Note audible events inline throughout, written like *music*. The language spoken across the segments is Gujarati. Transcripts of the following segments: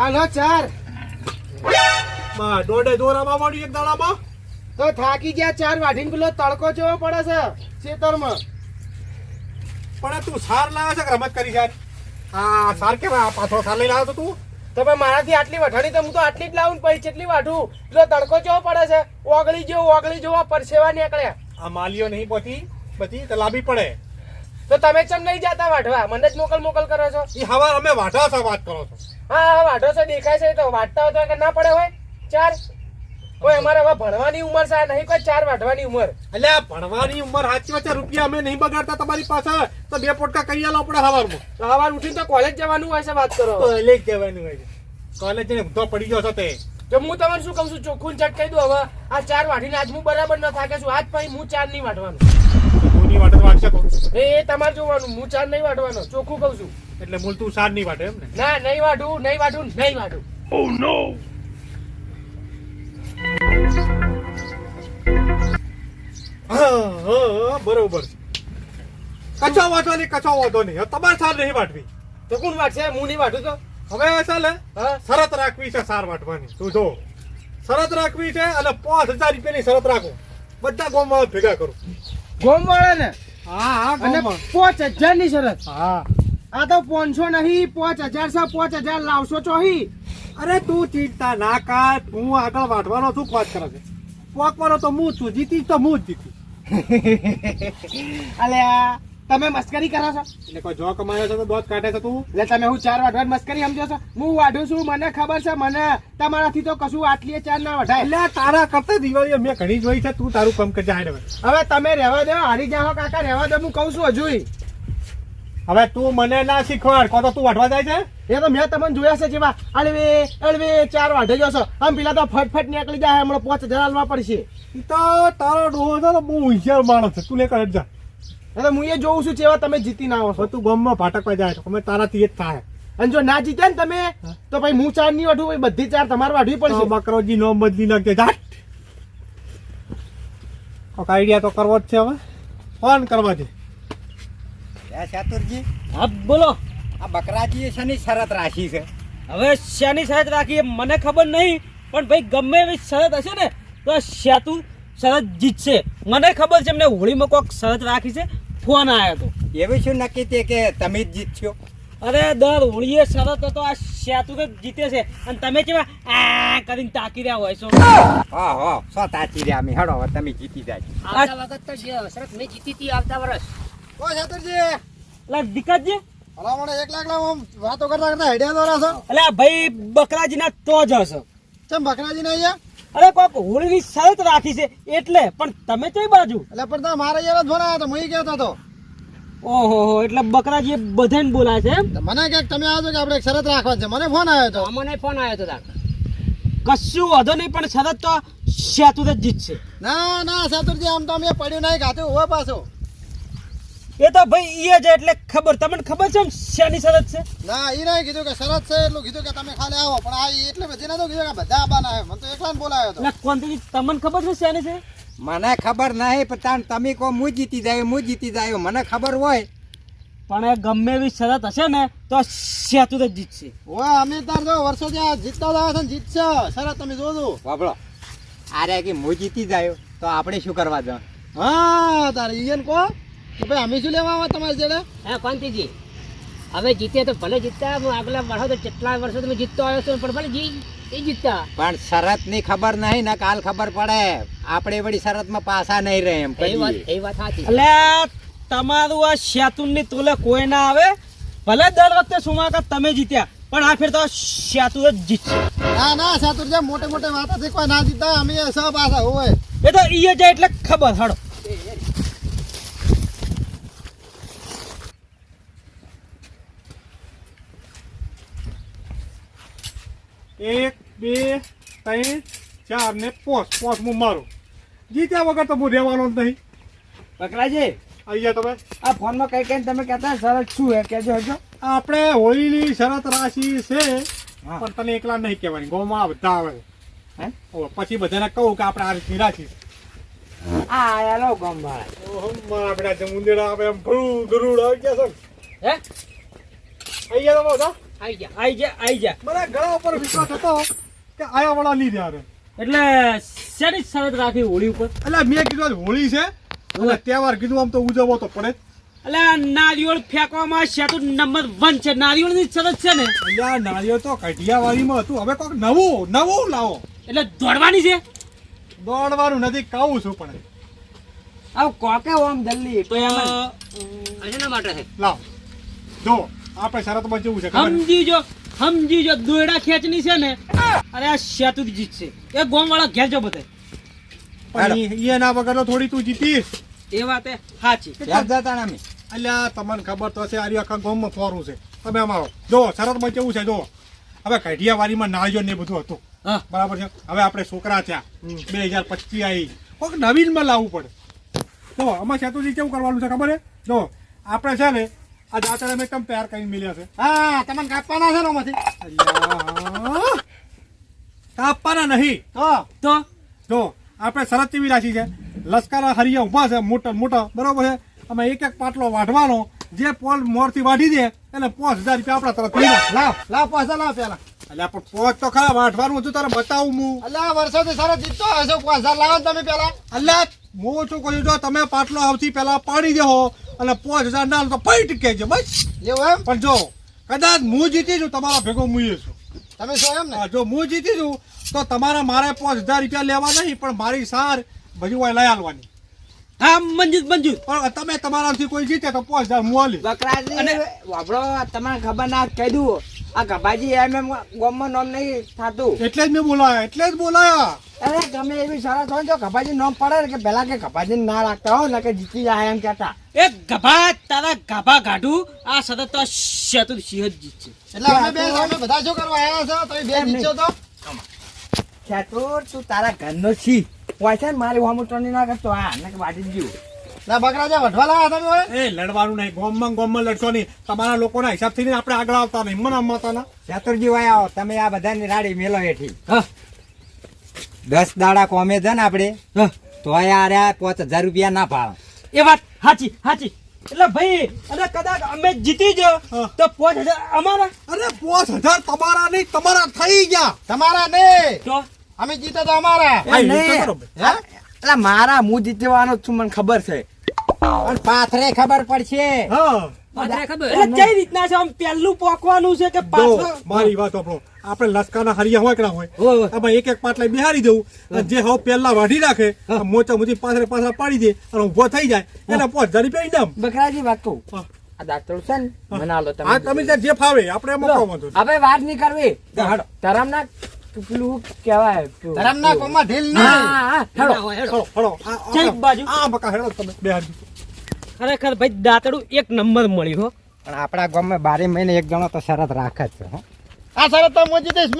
હાલો ચાર. માં દોડે દોરામાં મળ્યું એક દાડામાં? તો થાકી ગયા ચાર વાઢીને પેલો તડકો જોવો પડે છે ખેતરમાં. પણ તું સાર લાવે છે કે રમત કરી છે? હા સાર કેવા પાછો સાર લઈ આવ્યો તું તો? પણ મારાથી આટલી વઠાણી તો હું તો આટલી જ લાવું પછી કેટલી વાઢું? પેલો તડકો જોવો પડે છે ઓગળી જેવો ઓગળી જેવો પરસેવા નીકળે આ માલીઓ નહીં પહોંચી બધી તો લાંબી પડે. તો તમે ચમ નહીં જાતા વાઢવા? મને જ મોકલ મોકલ કરો છો. એ હવા અમે વાઢવા છો વાત કરો છો. હા હા વાઢો છો દેખાય છે તો વાટતા હોય તો કે ના પડે હોય. ચાર. કોઈ અમારે હવે ભણવાની ઉંમર છે નહીં કોઈ ચાર વાઢવાની ઉંમર. એટલે આ ભણવાની ઉંમર સાચી વચ્ચે રૂપિયા અમે નહીં બગાડતા તમારી પાસે. તો બે પોટકા કરી આલો આપણે હવારમાં તો સવાર ઉઠીને તો કોલેજ જવાનું હોય છે વાત કરો. કોલેજ જવાનું હોય કોલેજ જઈને ઊંધો પડી ગયો છો તે. તો હું તમને શું કહું છું ચોખ્ખું ચટ કહી દઉં હવે. આ ચાર વાઢીને આજ હું બરાબર ન થાકે છું. આજ પછી હું ચાર નહીં વાઢવાનું. જૂની વાટે વાટ શકો એ તમારે જોવાનું. હું ચાર નહીં વાટવાનો. ચોખ્ખું કહું છું. એટલે મૂળ તું સાર નહીં વાટે એમ ને? ના નહીં વાટું નહીં વાટું નહીં વાટું ઓ નો બરોબર છે. કચો વાટો નહીં કચો વાંધો નહીં. તમારે સાર નહીં વાટવી. તો કોણ વાટશે? હું નહીં વાટું તો? હવે ચાલે હા. શરત રાખવી છે સાર વાટવાની. તું જો. શરત રાખવી છે અને પાંચ હજાર રૂપિયાની શરત રાખો. બધા ગામમાં ભેગા કરો. ગોમવાળા ને હા હા અને પાંચ હજારની શરત. હા. આ તો પાંચસો નહીં પાંચ હજાર છે પાંચ હજાર લાવશો ચોહી અરે તું ચિંતા ના કર હું આગળ વાટવાનો છું વાત કરે છે પોકવાનો તો હું છું જીતી તો હું જ જીતી *laughs* અલ્યા તમે મસ્કરી કરો છો? એટલે કોઈ જો કમાયો છો તો દોત કાઢે છે તું? એટલે તમે હું ચાર વાઢવાની મસ્કરી સમજો છો? હું વાઢું છું મને ખબર છે મને તમારાથી તો કશું આટલી ચાર ના વઢાય. એટલે તારા કરતા દિવાળી મેં ઘણી જોઈ છે તું તારું કામ કરજે હાડે હવે તમે રહેવા દો હારી જાઓ કાકા રહેવા દો હું કહું છું હજુય. હવે તું મને ના શીખવાડ કો તો તું વાટવા જાય છે? એ તો મેં તમને જોયા છે જેવા. અળવે અળવે ચાર વાઢે જશો આમ પેલા તો ફટફટ નીકળી જાય હમણાં પાંચ હજાર હાલવા પડશે. તો તારો ડોહો છે બહુ હોશિયાર માણસ છે. તું લે કરે જા. એટલે હું એ જોઉં છું જેવા તમે જીતી ના આવો તું ગામમાં ભાટકવા જાય તો અમે તારાથી જ થાય. અને જો ના જીતે ને તમે તો ભાઈ હું ચાર નહીં વાઢું ભાઈ બધી ચાર તમારે વાઢવી પડશે. બકરોજી નો બદલી નાખજે. જાટ. કોક આઈડિયા તો કરવો જ છે હવે. ફોન કરવા દે. ચાતુરજી હા બોલો. આ બકરાજી શેની શરત રાખી છે? હવે શાની શરત રાખી મને ખબર નહીં પણ ભાઈ ગમે એવી શરત હશે ને તો આ શાતુ શરત જીતશે. મને ખબર છે એમને હોળીમાં કોઈક શરત રાખી છે. ફોન આવ્યો હતો એવી શું નક્કી તે કે તમે જ જીતશો અરે દર હોળીએ શરત હતો આ શાતુ તો જીતે છે? અને તમે કેવા આ કરીને તાકી રહ્યા હોય છો. હા હા સો તાકી રહ્યા અમે. હડો હવે તમે જીતી જાય આવતા વખત તો જે હસરત મેં જીતી હતી આવતા વર્ષ. ઓ ચાતુરજી એટલે દિક્કતજી ભલામણ એક લાખ લાખ વાતો કરતા કરતા હેડ્યા દોરા છો. એટલે ભાઈ બકરાજીના તો જ હશો. ચમ બકરાજી ને અહીંયા? અરે કોક હોળીની શરત રાખી છે એટલે. પણ તમે કઈ બાજુ? એટલે પણ તો મારા યાર ફોન આવ્યો તો હું કહેતો હતો. ઓહો હો એટલે બકરાજી બધાને બોલાય છે એમ? મને કે તમે આવજો કે આપણે એક શરત રાખવા છે. મને ફોન આવ્યો હતો મને ફોન આવ્યો હતો તાર. કશું વાંધો નહીં પણ શરત તો સેતુર જ જીતશે ના ના સેતુરજી આમ તો અમે પડ્યું નહીં ખાતું હોય પાછું. એ તો ભાઈ એ જ એટલે ખબર. તમને ખબર છે શેની શરત છે? ના એ નહીં કીધું કે શરત છે એટલું કીધું કે તમે ખાલી આવો. પણ આ એટલે બધી નતું કીધું કે બધા આવવાના આવે મને તો એકલા બોલાયો હતો કોનથી તમને ખબર છે શેની છે? મને ખબર નહીં પણ તાણ તમે કહો હું જીતી જાય હું જીતી જાય મને ખબર હોય. પણ એ ગમે એવી શરત હશે ને તો શાતુ તો જીતશે. ઓય અમે તાર જો વર્ષો જ્યાં જીતતા જાય છે જીતશે. શરત તમે જોજો. બાબળો અરે કે હું જીતી જાય તો આપણે શું કરવા દો હા તારે ઈયન કો કે ભાઈ અમે શું લેવા આવ્યા તમારી જોડે? હે કોંતીજી હવે જીતે તો ભલે જીતતા હું આગલા વર્ષો તો કેટલા વર્ષો તમે જીતતો આવ્યો છું પણ ભલે જી એ જીતતા. પણ શરતની ખબર નહીં ને કાલ ખબર પડે. આપણે વળી શરતમાં પાછા નહીં રહે એમ એ વાત એ વાત સાચી એટલે તમારું આ શેતુનની તુલે કોઈ ના આવે. ભલે દર વખતે સુમાકા તમે જીત્યા પણ આ ફેર તો શાતુ જ જીતશે. ના ના ચાતુરજી મોટે મોટે વાતો શીખવા ના જીતતા અમે સહ પાસા હોય એ તો ઈ જાય એટલે ખબર હડો. એક બે ત્રણ ચાર ને પોસ પોસ હું મારું. જીત્યા વગર તો હું રહેવાનો જ નહીં. બકરાજી અહીંયા તમે. આ ફોનમાં કઈ કઈ તમે કહેતા શરત શું હે કહેજો હજો. આપણે હોળીની શરત રાશિ છે પણ તને એકલા નહીં કહેવાની. ગોમાં બધા આવે. હે? પછી બધાને કહું કે આપણે આ રીતની રાશિ આ આયા લો ગંભાળા ઓહો, મારા બેટા જે મુંદેડા આવે એમ ભરૂ ગરુડ આવી ગયા છે. હે? અહીંયા તો બધા? આવી જા આઈ જા આઈ જા. મને ઘણા ઉપર વિશ્વાસ હતો કે આયા વાળા નહીં રહ્યા રે. એટલે શેની શરત રાખી હોળી ઉપર? એટલે મેં કીધું હોળી છે. અને તહેવાર કીધું આમ તો ઉજવવો તો પડે એટલે નારિયેળ ફેંકવામાં શેતુ નંબર વન છે. નારિયેળની શરત છે ને? એટલે નાળિયેર તો કઢિયાવાડીમાં હતું. હવે કોઈક નવું નવું લાવો. એટલે દોડવાની છે? દોડવાનું નથી કહું છું પણ. આવ કોકે ઓમ જલ્દી? તો એના માટે છે? લાવ. જો. આપણે શરતમાં જેવું છે ખબર છે? સમજી જો સમજી જો દોયડા ખેંચની છે ને અરે આ શેતુ જીત જીતશે. એ ગોમ વાળા ઘેર જો બધે પણ એના વગર થોડી તું જીતીશ. એ વાત એ સાચી. જતા અલ્યા તમને ખબર તો છે આ રહ્યું આખા ગામમાં ફોરું છે. તમે અમારો જો શરતમાં કેવું છે જો. હવે કઢિયાવાડીમાં નાળિયો ને એ બધું હતું. હા. બરાબર છે? હવે આપણે છોકરા થયા બે હજાર પચીસ આવી કોઈક નવીનમાં લાવવું પડે. જો આમાં સેતુજી કેવું કરવાનું છે ખબર છે? જો આપણે છે ને આ દાંતર મેં એકદમ તૈયાર કરીને મળ્યા છે. હા તમને કાપવાના છે ને આમાંથી? કાપવાના નહીં. તો? તો? જો આપણે શરત એવી રાખી છે. લશ્કર હરિયા ઊભા છે મોટા મોટા. બરોબર છે? અમે એક એક પાટલો વાઢવાનો. જે પોલ મોરથી વાઢી દે એટલે પાંચ હજાર રૂપિયા આપણા તરફ લાવ લાવ પાછા લાવ પેલા. એટલે પણ પોચ તો ખરા વાઢવાનું હતું તારે બતાવું હું. અલ્યા વર્ષોથી સારા જીતતો હશો પાંચ હજાર લાવો તમે પેલા. અલ્યા હું શું કહ્યું જો તમે પાટલો આવતી પહેલા પાડી દેહો અને પાંચ હજાર ના તો ફાઈટ કે છે બસ. એવું એમ? પણ જો કદાચ હું જીતી છું તમારા ભેગો મુઈએ છું. તમે છો એમ ને? જો હું જીતી છું તો તમારે મારે પાંચ હજાર રૂપિયા લેવા નહીં પણ મારી સાર બધું લઈ આવવાની હા મંજૂર મંજૂર પણ તમે તમારાથી કોઈ જીતે તો પાંચ હજાર આલી બકરાજી વાપરો તમને ખબર ના કહી દઉં. આ ગભાજી એમ એમ ગોમમાં નામ નહીં થાતું. એટલે જ મેં બોલાયા એટલે જ બોલાયા. અરે ગમે એવી શરત હોય ને ગભાજી નામ પડે કે પેલા કે ગભાજી ના રાખતા હો ને કે જીતી જાય એમ કહેતા. એ ગભા તારા ગભા ગાઢું આ સતત તો શેતુ સિંહ જીતશે. એટલે અમે બે અમે બધા શું કરવા આવ્યા છો? તમે બે જીતશો તો? ખેતર તું તારા ઘરનો છી છે મારી હોમ ટોની ના કરતો આ ને વાટી ગયું. ના બકરાજા વઢવા લાયા તમે હોય એ લડવાનું નહીં ગોમમાં ગોમમાં લડશો નહીં. તમારા લોકોના હિસાબથી નહીં આપણે આગળ આવતા નહીં મને અમાતાના ચતુરજી ભાઈ આવો તમે આ બધાની રાડી મેલો હેઠી. દસ દાડા કોમે છે ને આપણે તો તોય આ રહ્યા પાંચ હજાર રૂપિયા ના ભાવ. એ વાત સાચી સાચી. એટલે ભાઈ અને કદાચ અમે જીતી જો હા. તો પાંચ હજાર અમારા? અરે પાંચ હજાર તમારા નહીં તમારા થઈ ગયા. તમારા નહીં. તો? અમે જીતા તો અમારા. એટલે મારા હું જીતવાનો છું મને ખબર છે. પણ પાથરે ખબર પડશે. હા. પાત્રે ખબર. એટલે કઈ રીતના છે? આમ પહેલું પોકવાનું છે કે મારી વાત આપણો આપણે લશ્કરના હરિયા હોય કે હોય હોય, હોય. આમાં એક એક પાટલા બેહારી દઉં. જે હવે પહેલા વાઢી રાખે મોચા મોચી પાછળ પાછળ પાડી દે અને ઊભો થઈ જાય. એને પાંચ હજાર રૂપિયા ઇનામ બકરાજી વાત કહું. હા. આ દાંતરું છે ને મને આલો હા તમે જે ફાવે આપણે વાત નહીં કરવી. ધરમ ના પેલું કેવાય ધરમના કોમમાં ઢીલ હા, નહીં હા, હા, હેડો. હેડો, હેડો. હળો, હળો. આ- આ- ચેક બાજુ. આ બકા હેડો તમે બેહારી ખરેખર ભાઈ દાંતડું એક નંબર મળી હો પણ આપણા ગામમાં બારે મહિને એક જણો તો શરત રાખે જ છે હો. આ શરત તો મોજી દઈશ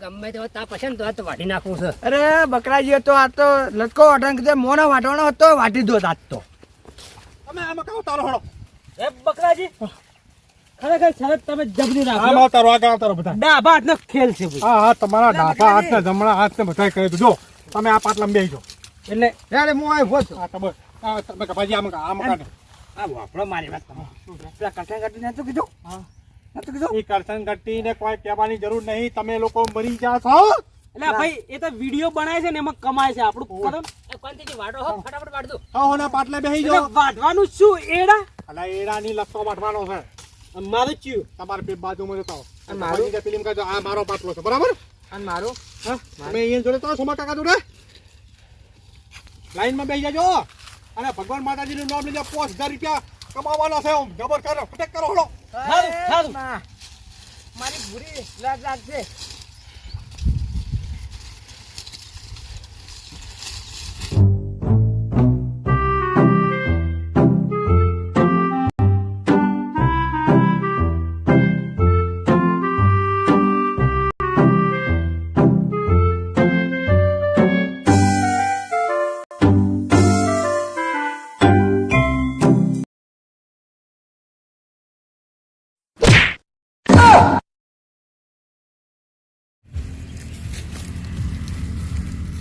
ગમે તે તા પસંદ તો આ તો વાટી નાખું છે અરે બકરાજી હતો આ તો લટકો વાટણ કીધે મોનો વાટવાનો હતો વાટી દો આજ તો તમે આ કાં ઉતારો હળો. એ બકરાજી ખરેખર શરત તમે જબરી આમાં તારો આગળ ઉતારો બધા. ડાબા હાથનો ખેલ છે ભાઈ. હા હા તમારા ડાબા હાથ. ને જમણા હાથ ને બધા કરી દો તમે આ પાટલામાં બેસી જાઓ. એટલે ત્યારે હું આવી આ તમે આ તમે કપાજી આમાં કા- કાઢો. આ વાપરો મારી વાત તમે. પેલા કટાઈ કાઢી નતું કીધું? નતું કીધું? એ કટ્ટીને કોઈ કહેવાની જરૂર નહીં. તમે લોકો મરી જા છો એટલે ભાઈ એ તો વીડિયો બનાવે છે ને એમાં કમાય છે આપણું કરો ને. વાડો હો ફટાફટ વાડ દો. હા હોના પાટલે બેહી જો વાડવાનું શું એડા? અલા એડાની લસ્સો વાડવાનો છે. મારું ચિયું તમારે બે બાજુમાં જતા. અને મારું? કે ફિલ્મ કાઢો આ મારો પાટલો છે. બરાબર? અને મારો? હા. તમે અહીંયા જોડે તો સોમા કાકા જોડે? લાઈનમાં બેસી જાજો. અને ભગવાન માતાજીનું નામ લેજો. પાંચ હજાર રૂપિયા કમાવાના છે જબર કરો. ફટેક કરો હળો. સારું સારું મારી. ભૂરી લાગ લાગશે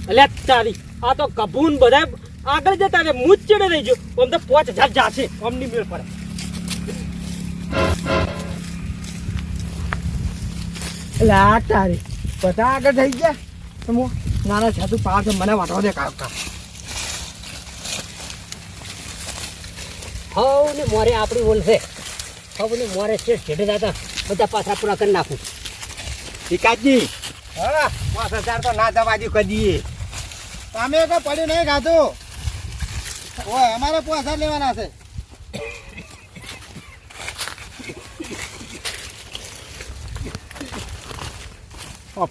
એટલે તારી આ તો કભૂન બધા આગળ જતા રે હું જ ચડે રહીજો આમ તો પાંચ હજાર જાશે આમની મેળ પડે. એટલે આ તારી બધા આગળ થઈ ગયા? તો હું નાના છાતું પાસ મને વાટવા દે કાકા હવ ને મોરે આપણી બોલશે છે. હવ ને મોરે છે છેડે દાદા. બધા પાછા પૂરા કરી નાખું. વિકાસજી હા પાંચ હજાર તો ના દવા દઉં કદી. તમે તો પડ્યું નહીં ખાધું. ઓય અમારે પોસા લેવાના છે.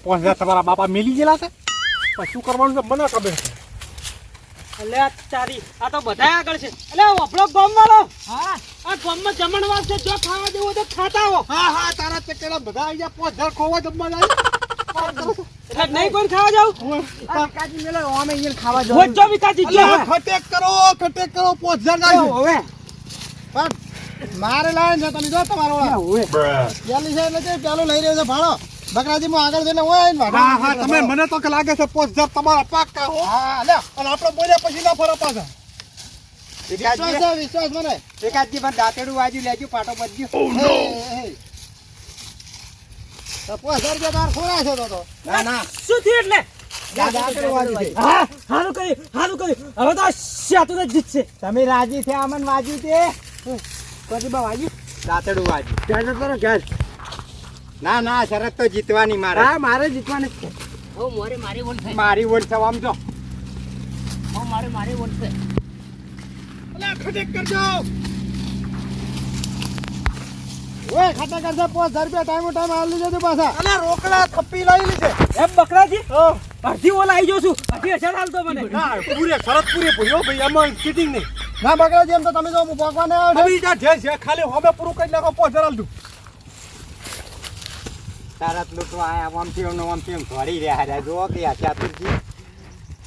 પોસા તમારા બાપા મિલી ગયેલા છે? શું કરવાનું છે? મને ખબર છે. એટલે આ તારી આ તો બધા આગળ છે. એટલે વફલો ગોમ વાળો હા. આ ગોમમાં જમણવાર છે જો ખાવા દેવો તો ખાતા હો હા હા તારા ચક્કર બધા આવી ગયા. પાંચ ખોવા જમવા જાય. *laughs* નહીં કોઈ ખાવા જાવ કાજી મેલો અમે અહીંયા ખાવા હોય જો કાજી જો. ખટેક કરો ખટેક કરો પોચ જા જાય હવે. પણ મારે લાવે છે તમે જો તમારો હવે. પેલી છે એટલે પેલો લઈ રહ્યો છે ભાડો. બકરાજીમાં આગળ જઈને હોય ને હા હા તમે મને તો કે લાગે છે પાંચ હજાર તમારા પાક્કા હો. હા લે અને આપણે બોલ્યા પછી ના ફરો પાછા. વિશ્વાસ વિશ્વાસ મને. વિકાસજી પણ દાંતેડું વાજુ લેજો પાટો બજ્યો પાંચ રૂપિયા તાર ખોરા છે તો ના ના. શું થયું એટલે. હા સારું કર્યું સારું કર્યું. હવે તો શાતું તો જીતશે. તમે રાજી થયા અમન વાજ્યું તે? પછી બા વાજ્યું દાંતેડું વાજુ. ક્યાં કરો ના ના શરત તો જીતવાની મારે. હા મારે જીતવાની. જ છે હવ મોરે મારી વોટ છે મારી વોટ છે આમ જો. હવ મારે મારી વોટ છે અલ્યા, ખટેક કરજો. ઓય ખાતા કરતા પાંચ હજાર રૂપિયા ટાઈમ ટાઈમ આલી દેજો પાછા. અને રોકડા થપ્પી લઈ લીધે એમ બકરાજી અડધી ઓલા આવી જોશું છું. અઢી હજાર હાલતો મને. ના પૂરે શરત પૂરી પૂરી ભાઈ એમાં ચીટિંગ નહીં. ના બકરાજી એમ તો તમે જો ભગવાન આવ્યો છો. જા જે છે. ખાલી હવે પૂરું કરી નાખો પાંચ હજાર આલતું તારત લૂંટવા આયા આમથી એમ ને આમથી એમ ધોરી રહ્યા રહ્યા. જો કે આ ચાતુરજી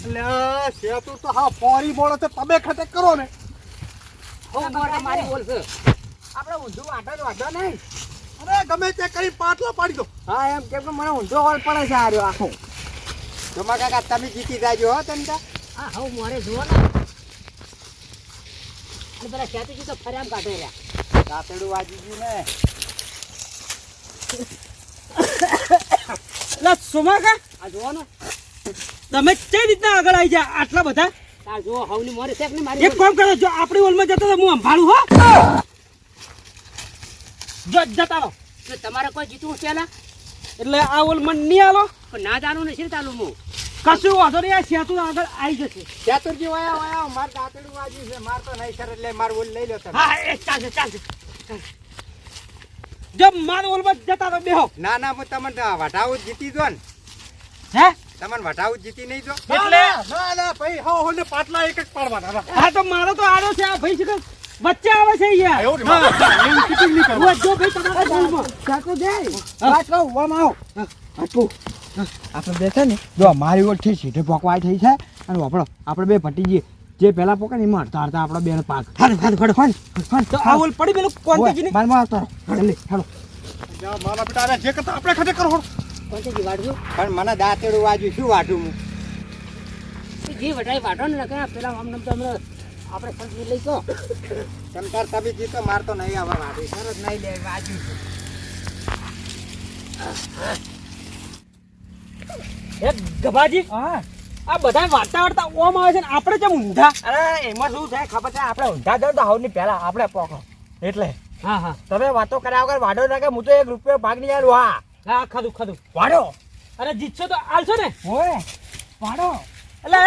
અલ્યા શેતુ તો હા પોરી બોળો છે. તમે ખટેક કરો ને. મોરે મારી ઓલ છે. આપણે ઊંધું વાટો જ વાટો નહીં. અરે ગમે તે કરી પાટલો પાડી દો. હા એમ કેમ કે મને ઊંધો હોલ પડે છે આર્યો આખો. જોમા કાકા તમે જીતી જાજો હો તમે તો. હા હવ મોરે જુઓ ને. અને પેલા શાતુજી તો ફર્યામ કાઢે રહ્યા. કાતડું વાજી ગયું ને. સુમા કા? આ જુઓ ને. તમે કઈ રીતના આગળ આવી જાય આટલા બધા? આ જુઓ હવની મોરે છે ને મારી એક કામ કરો જો આપણી ઓલમાં જતો તો હું સંભાળું હો. જો જતા રહો. તમારે કોઈ જીતવું છે ને એટલે આ ઓલમાં નહીં આલો પણ ના જાણું નથી ચાલુ હું કશું વાંધો નહીં આ સેતુ આગળ આવી જશે. ચાતુરજી વાયા વાયા માર દાંતેડું વાજ્યું છે માર તો નહીં સર એટલે માર ઓલ લઈ લો તમે. હા એ ચાલશે ચાલશે. ચાલશે. જો માર ઓલમાં જતા તો બેહો. ના ના હું તમને વટાવું જ જીતી દો ને. હે? તમને વટાવું જીતી નહીં જો. એટલે? ના ના ભાઈ હા પાટલા એક જ પાડવાના. હા તો મારો તો આડો છે આ ભાઈ છે વચ્ચે આવે છે યાર એવું નહીં કરવાનું. જો ભાઈ તમારા ઓલમાં ચાકુ દે. વાત કહું ઓમ આવો આપણે બે છે ને. જો મારી ઓળખી સીધે પોકવાય થઈ છે. અને વાપરો આપણે બે પટી જઈએ. જે પેલા પોકે ને એમાં અડધા અડધા આપણા બેનો પાક. હાડ હાડ હાડ હાડ હાડ તો આ ઓલ પડી પેલું કોંતીજી મારમાં આવતો જલ્દી હાલો જા, મારા બેટા અરે જે કરતા આપણે ખાતે કરો પણ મને દાંતેડું વાજ્યું શું વાટું હું? જે વટાઈ વાટો ને પેલા આમ નામ તો હમણાં આપણે સંત લઈ તો ચમકાર તમે જીતો મારતો નહીં આવે વાટું સરસ નહીં લે વાજ્યું છે. ગભાજી? હા. આ બધા વાર્તા વાર્તા ઓમ આવે છે ને આપણે કેમ ઊંધા? અરે એમાં શું થાય ખબર છે? આપણે ઊંધા જાવ તો હાવની પહેલા આપણે પોકો એટલે. હા હા. તમે વાતો કર્યા વગર વાડો ના કે હું તો એક રૂપિયો ભાગ નહીં આલું હા. હા ખાધું ખાધું. વાડો. અરે જીતશો તો આવશો ને? હોય વાડો. એટલે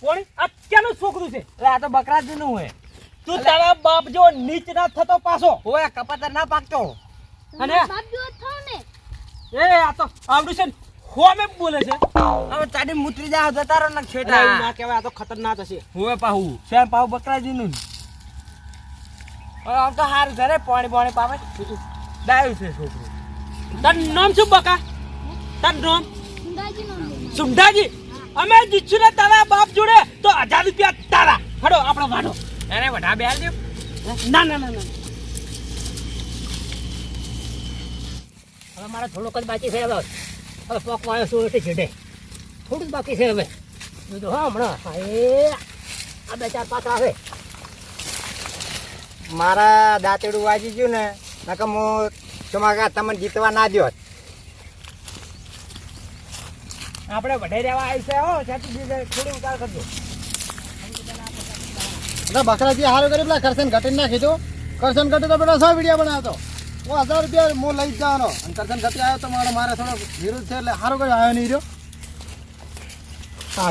કોણ? આ ક્યાંનું છોકરું છે? એટલે આ તો બકરાજી નું હે તું તારા બાપ જો નીચ ના થતો પાછો. હોય કપાતર ના પાકતો. અને? બાપ જો થો ને. એ આ તો આવડું છે ને. હોમે બોલે છે. હવે તારી મૂતરી જા રહો ને એટલે ના કહેવાય આ તો ખતરનાક હશે. હોય પાહુ. શ્યામ પાહુ બકરાજી નું આમ તો હાર ઘરે રે પાણી પાણી પાવે ડાયું છે છોકરું. તારું નામ શું બકા? તન નામ? સુંદાજી નો સુમધાજી અમે જીતશું ને તારા બાપ જોડે તો હજાર રૂપિયા તારા. હડો આપણો વાડો એને વઢા બેહાર દો ના ના ના ના. હવે મારે થોડોક જ બાકી છે હવે. હવે પોકવા આવ્યો છું એટલે છેડે. થોડું જ બાકી છે હવે. બીજું હા હમણાં. એ આ બે ચાર પાછા આવે. મારા દાંતેડું વાજી ગયું ને નકમ હું તમારા તમને જીતવા ના દ્યો. આપણે વઢાઈ રહેવા આવી છે હો સેતુજી થોડી ઉતાર કરજો. એટલે બકરાજી હારો કરી પેલા કરશન ઘટીને નાખી દો કરશન ઘટી તો પેલા સો વીડિયો બનાવતો. હું હજાર રૂપિયા હું લઈ જવાનો. અને કરશન ઘટી આવ્યો તો મારો મારે થોડો વિરોધ છે એટલે સારું કરી આવ્યો નહીં રહ્યો.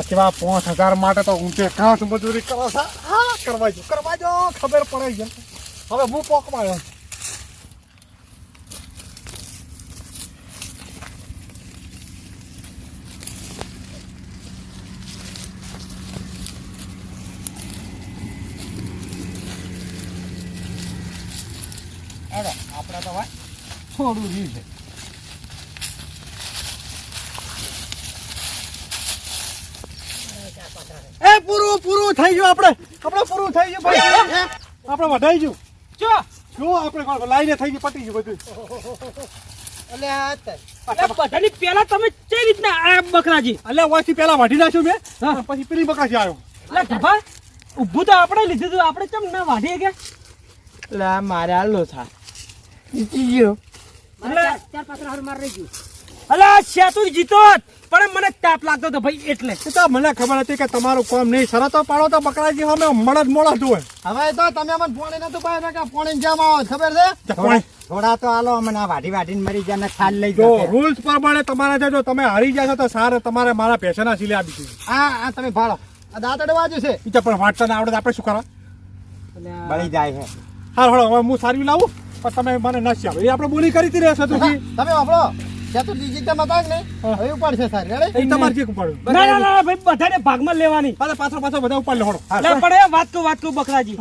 કેવા પાંચ હજાર માટે તો ઊંચે ઘાસ મજૂરી કરો હા, કરવા જો કરવા જો, ખબર પડે છે હવે હું પોકમાં આવ્યો અરે તો ભાઈ થોડું રહ્યું છે. એ પૂરું પૂરું થઈ ગયું આપણે. આપણે પૂરું થઈ ગયું ભાઈ. આપણે વધાઈ ગયું. જો જો આપણે લાઈને થઈ ગયું પટી ગયું બધું. એટલે આ પહેલા તમે કઈ રીતના આ બકરાજી? એટલે વાંચી પેલા વાઢી નાખ્યું મેં. પછી પેલી બકાશી આવ્યો. એટલે ઢભા ઊભું તો આપણે લીધું હતું આપણે કેમ ના વાઢીએ કે? એટલે આ મારે હાલો થા જીતી ગયો અલા સેતુ જીતો જ. પણ મને તાપ લાગતો હતો ભાઈ એટલે. એ તો મને ખબર હતી કે તમારું કામ નહીં શરતો પાડો તો બકરાજી અમે મળદ મોડા જોવે હવે તો તમે અમને પોણી નતું પાડ્યું કે પોણી જામ આવો ખબર છે? પણ. થોડા તો હાલો અમને આ વાઢી વાઢીને મરી જાય ને ખાલ લઈ જો. રૂલ્સ પ્રમાણે તમારે જજો તમે હારી જશો છો તો સારે તમારે મારા પૈસાના સિલે આપી હા હા આ તમે ફાળો આ દાંતડે વાજુ છે. ઈ પણ વાંચતા ના આવડે તો આપણે શું કરવા? બળી જાય છે. હા હળો હવે હું સારી લાવું? પણ તમે મને નાસી આપો એ આપણે બોલી કરી હતી રહેશે તમે આપણો ચતુર્થી જીતતા મતા જ નહીં હવે ઉપાડશે સારી રેડી એ તમારે જે ઉપાડ્યું ના ના ના ભાઈ બધાને ભાગમાં લેવાની. પાછા પાછળ પાછળ બધા ઉપાડ લે એટલે પણ વાત કહું વાત કહું બકરાજી.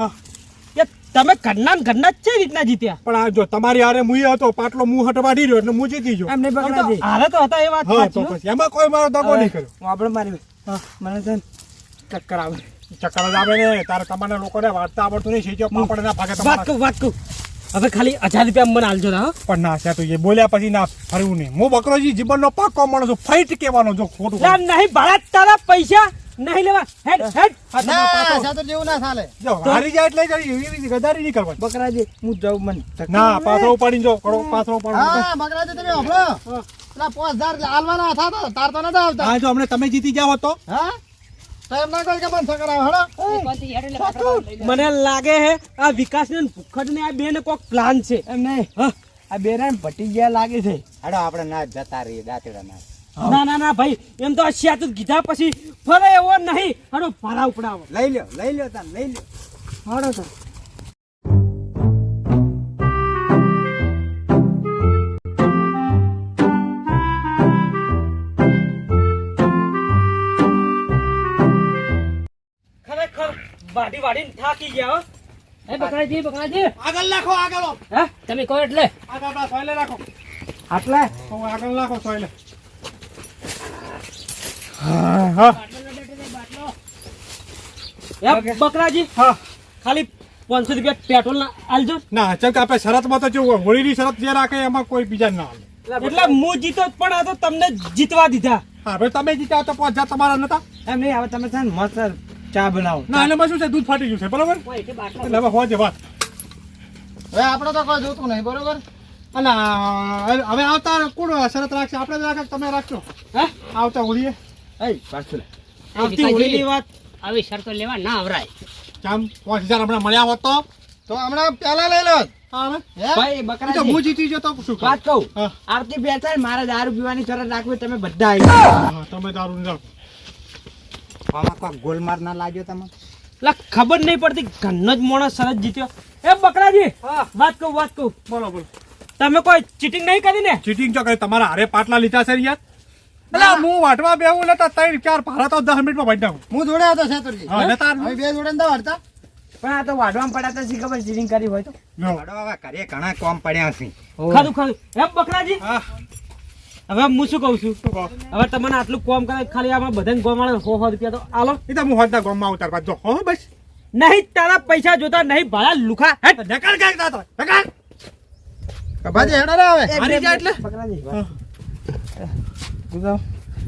એ તમે ઘરના ને ઘરના જ રીતના જીત્યા? પણ આ જો તમારી આરે મુએ હતો પાટલો મું હટ રહ્યો એટલે હું જીતી ગયો. એમને પકડાજી હારે તો હતા એ વાત સાચી એમાં કોઈ મારો દગો નહીં કર્યો. આપણે મારી મને છે ચક્કર આવે ચક્કર જ આવે ને. તારે તમારે લોકોને વાંચતા આવડતું નહીં. શીખ્યો પાપડ ના ભાગે વાત કહું વાત કહું. હવે ખાલી હજાર રૂપિયા મને આલજો ના પણ ના છે તું એ બોલ્યા પછી ના ફરવું નહીં. હું બકરોજી જીવનનો પાકો માણસ છું ફાઇટ કહેવાનો જો ખોટું નહીં ભાડા તારા પૈસા નહીં લેવા. હેડ હેડ. હા, તમે ના ચાલે. જો હારી જાય એટલે જ એવી એવી ગદારી નહીં કરવાની. બકરાજી હું જાઉં મને. ના. પાછો ઉપાડીને જો કરો પાછો ઉપાડો હા બકરાજી તમે પેલા હજાર હતા તાર તો નતા આવતા. હા જો હમણાં તમે જીતી જાવ તો. હા? તો એમ મને લાગે હે આ વિકાસ ને ભૂખડ ને આ બે ને કોક પ્લાન છે. એમ નહીં. આ બેરાન ભટી ગયા લાગે છે. હાડો આપણે ના જતા રહીએ દાંતડા ના. ના ના ના ભાઈ. એમ તો આ શિયાતું કીધા પછી ફરે એવો નહીં. હાડો ભરા ઉપડાવો. લઈ લ્યો લઈ લ્યો તાન લઈ લ્યો. હાડો તો ખરેખર વાઢી થાકી ગયા હો. એ બકરાજી બકરાજી આગળ રાખો આગળ હે? તમે કહો એટલે. આગળ આપણા સોયલે રાખો આટલે? તો આગળ રાખો સોયલે. હા હા. બકરાજી હા. ખાલી પાંચસો રૂપિયા પેટ્રોલ ના આલજો. ના ચલ કે આપણે શરતમાં તો જો હોળીની શરત જે રાખે એમાં કોઈ બીજા ના આવે એટલે હું જીતો જ પણ આ તો તમને જીતવા દીધા. હા ભાઈ તમે જીતા તો પાંચ હજાર તમારા નતા? એમ નહીં હવે તમે છે ને મસ્ત ચા બનાવો. ના એટલે શું છે? દૂધ ફાટી ગયું છે બરોબર? એટલે હવે હોય વાત. હવે આપણે તો કોઈ જોતું નહીં બરોબર? અને હવે આવતા કોણ શરત રાખશે? આપણે જ રાખે તમે રાખશો? હે? આવતા હોળીએ? એ પાછું આવતી હોળીની વાત. આવી શરતો લેવા ના આવરાય ચામ પાંચ હજાર હમણાં મળ્યા હોત તો? તો હમણાં પેલા લઈ લો. ભાઈ હું જીતી ગયો શું? વાત કહું. આવતી બે મારે દારૂ પીવાની શરત રાખવી તમે બધા આવી તમે દારૂ ને જાઓ આમાં ગોલમાર ના લાગ્યો તમે? એટલે ખબર નહીં પડતી ઘરનો જ માણસ સરસ જીત્યો. એ બકરાજી વાત કહું વાત કહું. બોલો બોલો. તમે કોઈ ચીટિંગ નહીં કરી ને ચીટિંગ તો કરી તમારા હારે પાટલા લીધા છે યાર? એટલે હું વાટવા બેહું ને તો ત્રણ ચાર ભાડા તો દસ મિનિટમાં વાટી નાખું હું જોડે હતો ચતુર્થી હા તાર. બે જોડે ન વાળતા પણ આ તો વાઢવામાં પડ્યા તો શી ખબર ચીટિંગ કરી હોય તો. હાડો ઘરે ઘણા કોમ પડ્યા છે. ખરું ખરું એમ બકરાજી? હા. હવે હું શું કહું છું? હવે તમને આટલું કોમ કરે ખાલી આમાં બધાને ગોમ વાળા સો સો રૂપિયા તો આલો. એ તો હું હોજના ગામમાં ઉતાર પાછો જો હો બસ. નહીં તારા પૈસા જોતા નહીં ભાડા લુખા. હેટ નકર કાંઈક ના નકર. કબાજી હેડો રે હવે. મારી જા એટલે? બકરાજી હા. તું તો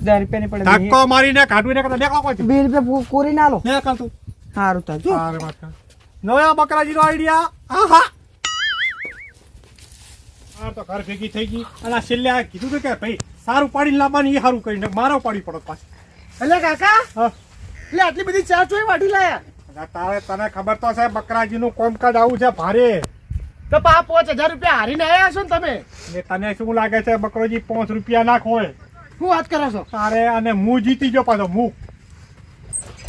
દસ રૂપિયાની પડે. ધક્કો મારીને કાઢવી ને કરતા નીકળો કોઈ બે રૂપિયા કોરી ના લો નીકળ તું. સારું થાય જો. સારી વાત કર. નવા બકરાજીનો આઈડિયા આહા. આ તો ઘર ભેગી થઈ ગઈ. અને આ છેલ્લે આ કીધું હતું કે ભાઈ સારું પાડીને લાવવાની એ સારું કરીને મારો પાડી પડો પાછી. એટલે કાકા? એટલે આટલી બધી ચા ચોય વાટી લાયા? તારે તને ખબર તો છે બકરાજીનું કોમકાજ આવું છે ભારે. તો પા પાંચ હજાર રૂપિયા હારીને આવ્યા છો ને તમે? એટલે તને શું લાગે છે બકરોજી પાંચ રૂપિયા નાખ હોય શું વાત કરો છો? તારે અને હું જીતી ગયો પાછો હું.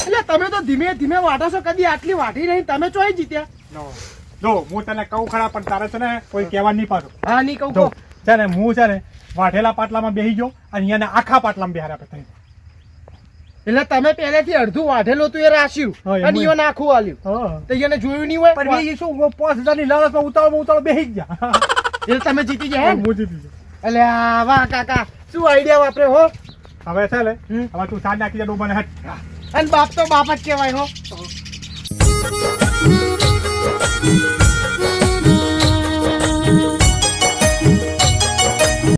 એટલે તમે તો ધીમે ધીમે વાટો છો કદી આટલી વાટી નહીં તમે ચોય જીત્યા. જો હું તને કહું ખરા પણ તારે છે ને કોઈ કહેવા નહીં પાછું હા નહીં કહું તો છે ને હું છે ને વાઢેલા પાટલામાં બેસી ગયો અને અહીંયાને આખા પાટલામાં બેહાર્યા પછી એટલે તમે પહેલેથી અડધું વાઢેલું હતું એ રાશ્યું અને જ. નાખું આલ્યું. તો એને જોયું નહીં હોય? પણ એ શું પાંચ હજારની લાલચમાં ઉતાળો ઉતાળો બેસી જ ગયા એટલે તમે જીતી ગયા હે હું જીતી ગયો. એટલે વાહ કાકા શું આઈડિયા વાપરે હો? હવે છે ને હવે તું સાંજ નાખી જાય ડોબાને હટ અને બાપ તો બાપ જ કહેવાય હો.